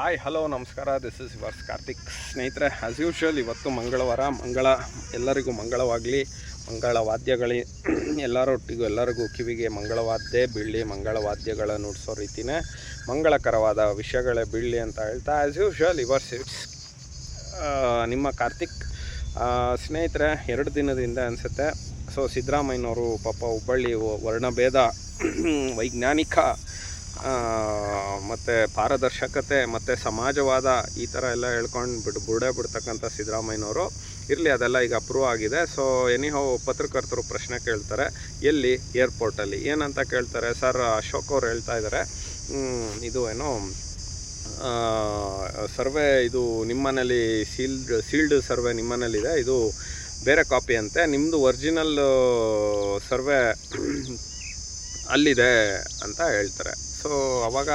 Hi hello ನಮಸ್ಕಾರ. This is yours Karthik ಸ್ನೇಹಿತರೆ. As usual ಇವತ್ತು ಮಂಗಳವಾರ. ಮಂಗಳ, ಎಲ್ಲರಿಗೂ ಮಂಗಳವಾಗಲಿ. ಮಂಗಳ ವಾದ್ಯಗಳಿ. ಎಲ್ಲರೊಟ್ಟಿಗೂ ಎಲ್ಲರಿಗೂ ಕಿವಿಗೆ ಮಂಗಳವಾದ್ಯ ಬೀಳಲಿ. ಮಂಗಳವಾದ್ಯಗಳ ನುಡಿಸೋ ರೀತಿನೇ ಮಂಗಳಕರವಾದ ವಿಷಯಗಳೇ ಬೀಳಲಿ ಅಂತ ಹೇಳ್ತಾ. ಆ್ಯಸ್ ಯೂಶ್ವಲ್ ಇವರ್ಸ್ ಇಟ್ಸ್ ನಿಮ್ಮ ಕಾರ್ತಿಕ್ ಸ್ನೇಹಿತರೆ, ಎರಡು ದಿನದಿಂದ ಅನಿಸುತ್ತೆ. ಸೊ ಸಿದ್ದರಾಮಯ್ಯನವರು ಪಾಪ ಹುಬ್ಬಳ್ಳಿ, ವರ್ಣಭೇದ, ವೈಜ್ಞಾನಿಕ ಮತ್ತು ಪಾರದರ್ಶಕತೆ, ಮತ್ತು ಸಮಾಜವಾದ ಈ ಥರ ಎಲ್ಲ ಹೇಳ್ಕೊಂಡು ಬಿಟ್ಟು ಬುರ್ಡೆ ಬಿಡ್ತಕ್ಕಂಥ ಸಿದ್ದರಾಮಯ್ಯನವರು. ಇರಲಿ, ಅದೆಲ್ಲ ಈಗ ಅಪ್ರೂವ್ ಆಗಿದೆ. ಸೊ ಎನಿಹೋ ಪತ್ರಕರ್ತರು ಪ್ರಶ್ನೆ ಕೇಳ್ತಾರೆ. ಎಲ್ಲಿ? ಏರ್ಪೋರ್ಟಲ್ಲಿ ಏನಂತ ಕೇಳ್ತಾರೆ? ಸರ್ ಅಶೋಕ್ ಅವ್ರು ಹೇಳ್ತಾ ಇದ್ದಾರೆ ಇದು ಏನೋ? ಸರ್ವೆ ಇದು ನಿಮ್ಮನೇಲಿ ಸೀಲ್ಡ್ ಸೀಲ್ಡ್ ಸರ್ವೆ ನಿಮ್ಮನೇಲಿದೆ. ಇದು ಬೇರೆ ಕಾಪಿ ಅಂತೆ. ನಿಮ್ಮದು ಒರಿಜಿನಲ್ ಸರ್ವೆ ಅಲ್ಲಿದೆ ಅಂತ ಹೇಳ್ತಾರೆ. ಸೊ, ಅವಾಗ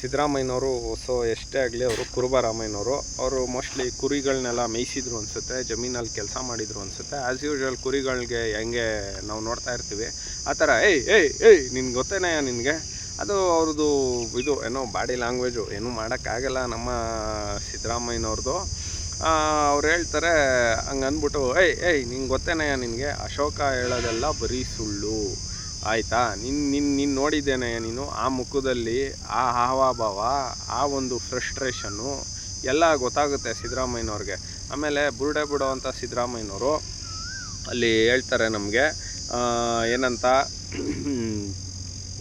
ಸಿದ್ದರಾಮಯ್ಯನವರು, ಸೊ, ಎಷ್ಟೇ ಆಗಲಿ ಅವರು ಕುರುಬರಾಮಯ್ಯನವರು, ಅವರು ಮೋಸ್ಟ್ಲಿ ಕುರಿಗಳನ್ನೆಲ್ಲ ಮೇಯಿಸಿದ್ರು ಅನಿಸುತ್ತೆ, ಜಮೀನಲ್ಲಿ ಕೆಲಸ ಮಾಡಿದ್ರು ಅನಿಸುತ್ತೆ. ಆ್ಯಸ್ ಯೂಶ್ವಲ್ ಕುರಿಗಳಿಗೆ ಹೆಂಗೆ ನಾವು ನೋಡ್ತಾ ಇರ್ತೀವಿ. ಆ ಥರ, ಏಯ್ ಏಯ್ ಏಯ್ ನಿನ್ಗೆ ಗೊತ್ತೇನೆ ನಿನಗೆ? ಅದು ಅವ್ರದ್ದು ಇದು, ಏನೋ ಬಾಡಿ ಲ್ಯಾಂಗ್ವೇಜು ಏನೂ ಮಾಡೋಕ್ಕಾಗಲ್ಲ ನಮ್ಮ ಸಿದ್ದರಾಮಯ್ಯನವ್ರದ್ದು. ಅವ್ರು ಹೇಳ್ತಾರೆ ಹಂಗೆ ಅಂದ್ಬಿಟ್ಟು ಏಯ್ ಏಯ್, ನಿಂಗೆ ಗೊತ್ತೇನಯ್ಯ ನಿನಗೆ? ಅಶೋಕ ಹೇಳೋದೆಲ್ಲ ಬರೀ ಸುಳ್ಳು. ಆಯಿತಾ? ನಿನ್ನ ನಿನ್ನ ನೀನು ನೋಡಿದ್ದೇನೆ ನೀನು. ಆ ಮುಖದಲ್ಲಿ ಆ ಹಾವಭಾವ, ಆ ಒಂದು ಫ್ರಸ್ಟ್ರೇಷನ್ನು ಎಲ್ಲ ಗೊತ್ತಾಗುತ್ತೆ ಸಿದ್ದರಾಮಯ್ಯನವ್ರಿಗೆ. ಆಮೇಲೆ ಬುರುಡೆ ಬಿಡೋ ಅಂತ ಸಿದ್ದರಾಮಯ್ಯನವರು ಅಲ್ಲಿ ಹೇಳ್ತಾರೆ ನಮಗೆ ಏನಂತ,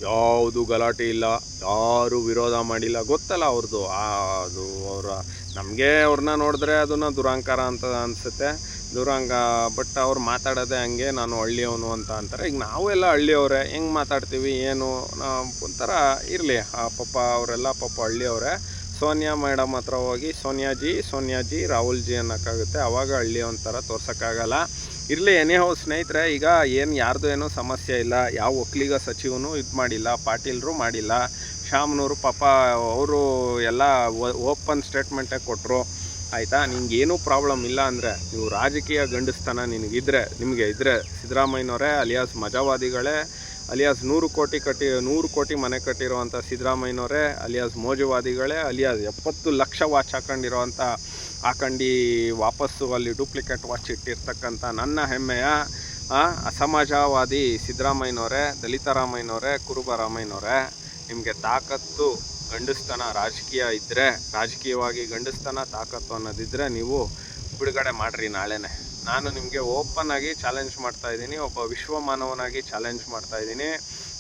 ಯಾವುದು ಗಲಾಟೆ ಇಲ್ಲ, ಯಾರು ವಿರೋಧ ಮಾಡಿಲ್ಲ, ಗೊತ್ತಲ್ಲ ಅವ್ರದ್ದು ಅದು ಅವರ, ನಮಗೆ ಅವ್ರನ್ನ ನೋಡಿದ್ರೆ ಅದನ್ನು ದುರಾಂಕಾರ ಅಂತ ಅನಿಸುತ್ತೆ. ದುರಾಂಗ, ಬಟ್ ಅವ್ರು ಮಾತಾಡೋದೇ ಹಂಗೆ, ನಾನು ಹಳ್ಳಿಯವನು ಅಂತ ಅಂತಾರೆ. ಈಗ ನಾವೆಲ್ಲ ಹಳ್ಳಿಯವರೇ, ಹೆಂಗೆ ಮಾತಾಡ್ತೀವಿ, ಏನು ಒಂಥರ ಇರಲಿ. ಆ ಪಾಪ ಅವರೆಲ್ಲ ಪಾಪ ಹಳ್ಳಿಯವರೇ. ಸೋನಿಯಾ ಮೇಡಮ್ ಹತ್ರ ಹೋಗಿ, ಸೋನಿಯಾಜಿ ಸೋನಿಯಾಜಿ ರಾಹುಲ್ ಜಿ ಅನ್ನೋಕ್ಕಾಗುತ್ತೆ. ಅವಾಗ ಹಳ್ಳಿ ಒಂಥರ ತೋರ್ಸೋಕ್ಕಾಗಲ್ಲ. ಇರಲಿ ಏನೇ ಹೋ ಸ್ನೇಹಿತರೆ, ಈಗ ಏನು ಯಾರ್ದು ಏನೂ ಸಮಸ್ಯೆ ಇಲ್ಲ. ಯಾವ ಒಕ್ಕಲಿಗ ಸಚಿವನು ಇದು ಮಾಡಿಲ್ಲ, ಪಾಟೀಲ್ರು ಮಾಡಿಲ್ಲ. ಶಾಮ್ನೂರು ಪಾಪ, ಅವರು ಎಲ್ಲ ಓಪನ್ ಸ್ಟೇಟ್ಮೆಂಟೇ ಕೊಟ್ಟರು ಆಯಿತಾ? ನಿಂಗೆ ಏನೂ ಪ್ರಾಬ್ಲಮ್ ಇಲ್ಲ ಅಂದರೆ ನೀವು ರಾಜಕೀಯ ಗಂಡಸ್ತನ ನಿನಗಿದ್ರೆ, ನಿಮಗೆ ಇದ್ರೆ ಸಿದ್ದರಾಮಯ್ಯನವರೇ, ಅಲಿಯಾಸ್ ಮಜಾವಾದಿಗಳೇ, ಅಲಿಯಾಸ್ ನೂರು ಕೋಟಿ ಕಟ್ಟಿ, ನೂರು ಕೋಟಿ ಮನೆ ಕಟ್ಟಿರುವಂಥ ಸಿದ್ದರಾಮಯ್ಯನವರೇ, ಅಲಿಯಾಸ್ ಮೋಜುವಾದಿಗಳೇ, ಅಲಿಯಾಸ್ ಎಪ್ಪತ್ತು ಲಕ್ಷ ವಾಚ್ ಹಾಕೊಂಡಿರುವಂಥ ಹಾಕಂಡು ವಾಪಸ್ಸು ಅಲ್ಲಿ ಡೂಪ್ಲಿಕೇಟ್ ವಾಚ್ ಇಟ್ಟಿರ್ತಕ್ಕಂಥ ನನ್ನ ಹೆಮ್ಮೆಯ ಅಸಮಾಜವಾದಿ ಸಿದ್ದರಾಮಯ್ಯನವರೇ, ದಲಿತ ರಾಮಯ್ಯನವರೇ, ಕುರುಬ ರಾಮಯ್ಯನವರೇ, ನಿಮಗೆ ತಾಕತ್ತು ಗಂಡಸ್ತನ ರಾಜಕೀಯ ಇದ್ದರೆ ರಾಜಕೀಯವಾಗಿ ಗಂಡಸ್ತನ ತಾಕತ್ತು ಅನ್ನೋದಿದ್ದರೆ ನೀವು ಬಿಡುಗಡೆ ಮಾಡಿರಿ ನಾಳೆನೇ. ನಾನು ನಿಮಗೆ ಓಪನ್ ಆಗಿ ಚಾಲೆಂಜ್ ಮಾಡ್ತಾ ಇದ್ದೀನಿ, ಒಬ್ಬ ವಿಶ್ವಮಾನವನಾಗಿ ಚಾಲೆಂಜ್ ಮಾಡ್ತಾ ಇದ್ದೀನಿ.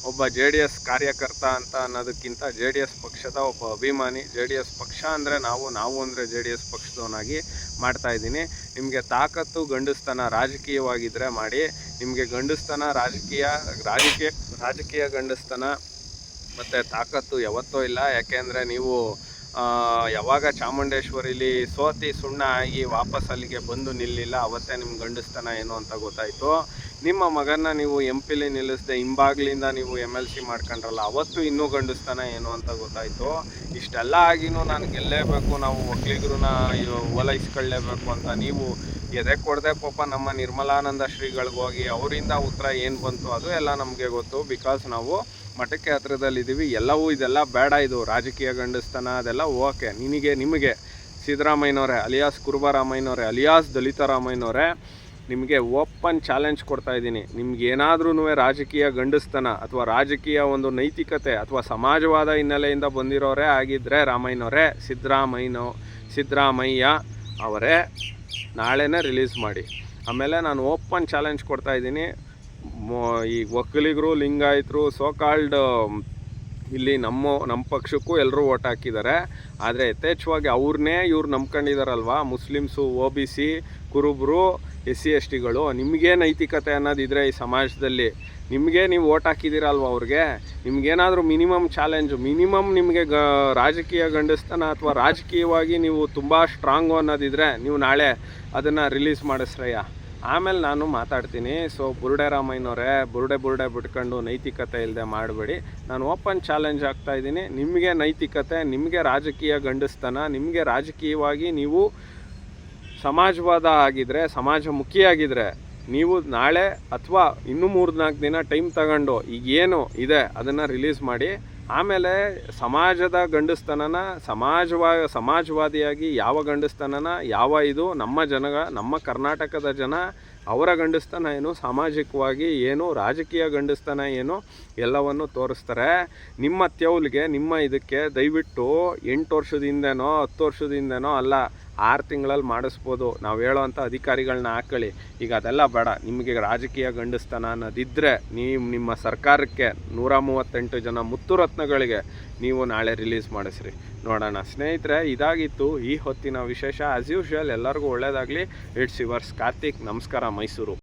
ಒಬ್ಬ ಜೆ ಡಿ ಎಸ್ ಕಾರ್ಯಕರ್ತ ಅಂತ ಅನ್ನೋದಕ್ಕಿಂತ ಜೆ ಡಿ ಎಸ್ ಪಕ್ಷದ ಒಬ್ಬ ಅಭಿಮಾನಿ, ಜೆ ಡಿ ಎಸ್ ಪಕ್ಷ ಅಂದರೆ ನಾವು ನಾವು ಅಂದರೆ ಜೆ ಡಿ ಎಸ್ ಪಕ್ಷದವನಾಗಿ ಮಾಡ್ತಾ ಇದ್ದೀನಿ. ನಿಮಗೆ ತಾಕತ್ತು ಗಂಡಸ್ತನ ರಾಜಕೀಯವಾಗಿದ್ದರೆ ಮಾಡಿ, ನಿಮಗೆ ಗಂಡಸ್ತನ ರಾಜಕೀಯ ರಾಜಕೀಯ ರಾಜಕೀಯ ಗಂಡಸ್ತನ ಮತ್ತು ತಾಕತ್ತು ಯಾವತ್ತೂ ಇಲ್ಲ. ಯಾಕೆಂದರೆ ನೀವು ಯಾವಾಗ ಚಾಮುಂಡೇಶ್ವರಿಲಿ ಸೋತಿ ಸುಣ್ಣ ಆಗಿ ವಾಪಸ್ ಅಲ್ಲಿಗೆ ಬಂದು ನಿಲ್ಲಿಲ್ಲ, ಅವತ್ತೇ ನಿಮ್ಮ ಗಂಡಸ್ತನ ಏನು ಅಂತ ಗೊತ್ತಾಯಿತು. ನಿಮ್ಮ ಮಗನ ನೀವು ಎಂ ಪಿಲಿ ನಿಲ್ಲಿಸದೆ, ಹಿಂಬಾಗ್ಲಿಂದ ನೀವು ಎಂ ಎಲ್ ಸಿ ಮಾಡ್ಕೊಂಡ್ರಲ್ಲ, ಅವತ್ತು ಇನ್ನೂ ಗಂಡಸ್ತನ ಏನು ಅಂತ ಗೊತ್ತಾಯಿತು. ಇಷ್ಟೆಲ್ಲ ಆಗಿನೂ ನಾನು ಗೆಲ್ಲೇಬೇಕು, ನಾವು ಒಕ್ಕಲಿಗರನ್ನ ಓಲೈಸ್ಕೊಳ್ಳೇಬೇಕು ಅಂತ ನೀವು ಎದೆ ಕೊಡದೆ ಪಾಪ ನಮ್ಮ ನಿರ್ಮಲಾನಂದ ಶ್ರೀಗಳಿಗೆ ಹೋಗಿ ಅವರಿಂದ ಉತ್ತರ ಏನು ಬಂತು ಅದು ಎಲ್ಲ ನಮಗೆ ಗೊತ್ತು. ಬಿಕಾಸ್ ನಾವು ಮಠಕ್ಕೆ ಹತ್ರದಲ್ಲಿದ್ದೀವಿ. ಎಲ್ಲವೂ ಇದೆಲ್ಲ ಬೇಡ ಇದು. ರಾಜಕೀಯ ಗಂಡಸ್ತನ ಅದೆಲ್ಲ ಓಕೆ. ನಿನಗೆ, ನಿಮಗೆ ಸಿದ್ದರಾಮಯ್ಯನವರೇ, ಅಲಿಯಾಸ್ ಕುರುಬರಾಮಯ್ಯನವರೇ, ಅಲಿಯಾಸ್ ದಲಿತ ರಾಮಯ್ಯನವರೇ ನಿಮಗೆ ಓಪನ್ ಚಾಲೆಂಜ್ ಕೊಡ್ತಾ ಇದ್ದೀನಿ. ನಿಮ್ಗೆ ಏನಾದ್ರೂ ರಾಜಕೀಯ ಗಂಡಸ್ತನ ಅಥವಾ ರಾಜಕೀಯ ಒಂದು ನೈತಿಕತೆ ಅಥವಾ ಸಮಾಜವಾದ ಹಿನ್ನೆಲೆಯಿಂದ ಬಂದಿರೋರೇ ಆಗಿದ್ದರೆ ರಾಮಯ್ಯನವರೇ, ಸಿದ್ದರಾಮಯ್ಯನೋ, ಸಿದ್ದರಾಮಯ್ಯ ಅವರೇ ನಾಳೆನೇ ರಿಲೀಸ್ ಮಾಡಿ. ಆಮೇಲೆ ನಾನು ಓಪನ್ ಚಾಲೆಂಜ್ ಕೊಡ್ತಾ ಇದ್ದೀನಿ. ಈ ಒಕ್ಕಲಿಗರು ಲಿಂಗಾಯತರು, ಸೋಕಾಲ್ಡ್ ಇಲ್ಲಿ ನಮ್ಮ ನಮ್ಮ ಪಕ್ಷಕ್ಕೂ ಎಲ್ಲರೂ ಓಟ್ ಹಾಕಿದ್ದಾರೆ. ಆದರೆ ಯಥೇಚ್ಛವಾಗಿ ಅವ್ರನ್ನೇ ಇವ್ರು ನಂಬ್ಕೊಂಡಿದ್ದಾರಲ್ವಾ ಮುಸ್ಲಿಮ್ಸು, ಒ ಬಿ ಸಿ, ಕುರುಬರು, ಎಸ್ ಸಿ, ಎಸ್ ಟಿಗಳು ನಿಮಗೆ ನೈತಿಕತೆ ಅನ್ನೋದಿದ್ರೆ ಈ ಸಮಾಜದಲ್ಲಿ. ನಿಮಗೆ ನೀವು ಓಟ್ ಹಾಕಿದ್ದೀರಲ್ವ ಅವ್ರಿಗೆ? ನಿಮಗೇನಾದರೂ ಮಿನಿಮಮ್ ಚಾಲೆಂಜು, ಮಿನಿಮಮ್ ನಿಮಗೆ ಗ, ರಾಜಕೀಯ ಗಂಡಸ್ತನ ಅಥವಾ ರಾಜಕೀಯವಾಗಿ ನೀವು ತುಂಬ ಸ್ಟ್ರಾಂಗು ಅನ್ನೋದಿದ್ರೆ ನೀವು ನಾಳೆ ಅದನ್ನು ರಿಲೀಸ್ ಮಾಡಿಸ್ರಯ್ಯ. ಆಮೇಲೆ ನಾನು ಮಾತಾಡ್ತೀನಿ. ಸೊ ಬುರುಡೆ ರಾಮಯ್ಯನವರೇ, ಬುರುಡೆ ಬುರುಡೆ ಬಿಟ್ಕೊಂಡು ನೈತಿಕತೆ ಇಲ್ಲದೆ ಮಾಡಬೇಡಿ. ನಾನು ಓಪನ್ ಚಾಲೆಂಜ್ ಆಗ್ತಾ ಇದ್ದೀನಿ. ನಿಮಗೆ ನೈತಿಕತೆ, ನಿಮಗೆ ರಾಜಕೀಯ ಗಂಡಸ್ತನ, ನಿಮಗೆ ರಾಜಕೀಯವಾಗಿ ನೀವು ಸಮಾಜವಾದ ಆಗಿದ್ರೆ ಸಮಾಜಮುಖಿಯಾಗಿದ್ದರೆ ನೀವು ನಾಳೆ ಅಥವಾ ಇನ್ನೂ ಮೂರು ನಾಲ್ಕು ದಿನ ಟೈಮ್ ತಗೊಂಡು ಈಗೇನು ಇದೆ ಅದನ್ನು ರಿಲೀಸ್ ಮಾಡಿ. ಆಮೇಲೆ ಸಮಾಜದ ಗಂಡಸ್ತನನ ಸಮಾಜವಾ, ಸಮಾಜವಾದಿಯಾಗಿ ಯಾವ ಗಂಡಸ್ತನನ ಯಾವ ಇದು ನಮ್ಮ ಜನ ನಮ್ಮ ಕರ್ನಾಟಕದ ಜನ, ಅವರ ಗಂಡಸ್ತನ ಏನು, ಸಾಮಾಜಿಕವಾಗಿ ಏನು, ರಾಜಕೀಯ ಗಂಡಸ್ತನ ಏನು, ಎಲ್ಲವನ್ನು ತೋರಿಸ್ತಾರೆ. ನಿಮ್ಮ ತೆವಲಿಗೆ, ನಿಮ್ಮ ಇದಕ್ಕೆ ದಯವಿಟ್ಟು ಎಂಟು ವರ್ಷದಿಂದನೋ, ಹತ್ತು ವರ್ಷದ ಹಿಂದೆನೋ ಅಲ್ಲ ಆರು ತಿಂಗಳಲ್ಲಿ ಮಾಡಿಸ್ಬೋದು. ನಾವು ಹೇಳೋವಂಥ ಅಧಿಕಾರಿಗಳನ್ನ ಹಾಕೊಳ್ಳಿ ಈಗ ಅದೆಲ್ಲ ಬೇಡ. ನಿಮಗೆ ರಾಜಕೀಯ ಗಂಡಸ್ತನ ಅನ್ನೋದಿದ್ದರೆ ನೀವು ನಿಮ್ಮ ಸರ್ಕಾರಕ್ಕೆ ನೂರ ಮೂವತ್ತೆಂಟು ಜನ ಮುತ್ತುರತ್ನಗಳಿಗೆ ನೀವು ನಾಳೆ ರಿಲೀಸ್ ಮಾಡಿಸ್ರಿ. ನೋಡೋಣ. ಸ್ನೇಹಿತರೆ, ಇದಾಗಿತ್ತು ಈ ಹೊತ್ತಿನ ವಿಶೇಷ. ಆ್ಯಸ್ ಯೂಶ್ವಲ್ ಎಲ್ಲರಿಗೂ ಒಳ್ಳೆಯದಾಗಲಿ ಇಟ್ಸ್ ಯುವರ್ಸ್ ಕಾರ್ತಿಕ್. ನಮಸ್ಕಾರ, ಮೈಸೂರು.